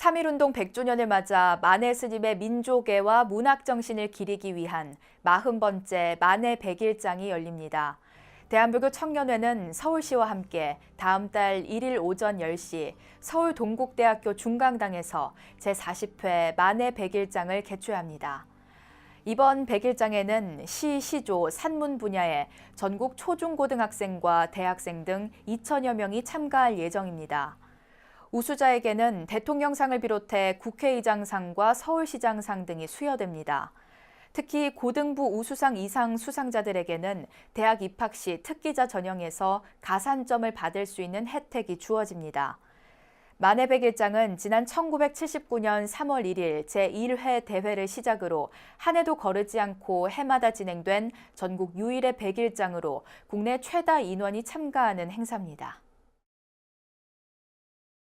3.1운동 100주년을 맞아 만해 스님의 민족애와 문학 정신을 기리기 위한 40번째 만해 100일장이 열립니다. 대한불교 청년회는 서울시와 함께 다음 달 1일 오전 10시 서울 동국대학교 중강당에서 제40회 만해 100일장을 개최합니다. 이번 100일장에는 시, 시조, 산문 분야의 전국 초중고등학생과 대학생 등 2천여 명이 참가할 예정입니다. 우수자에게는 대통령상을 비롯해 국회의장상과 서울시장상 등이 수여됩니다. 특히 고등부 우수상 이상 수상자들에게는 대학 입학 시 특기자 전형에서 가산점을 받을 수 있는 혜택이 주어집니다. 만해 백일장은 지난 1979년 3월 1일 제1회 대회를 시작으로 한 해도 거르지 않고 해마다 진행된 전국 유일의 백일장으로 국내 최다 인원이 참가하는 행사입니다.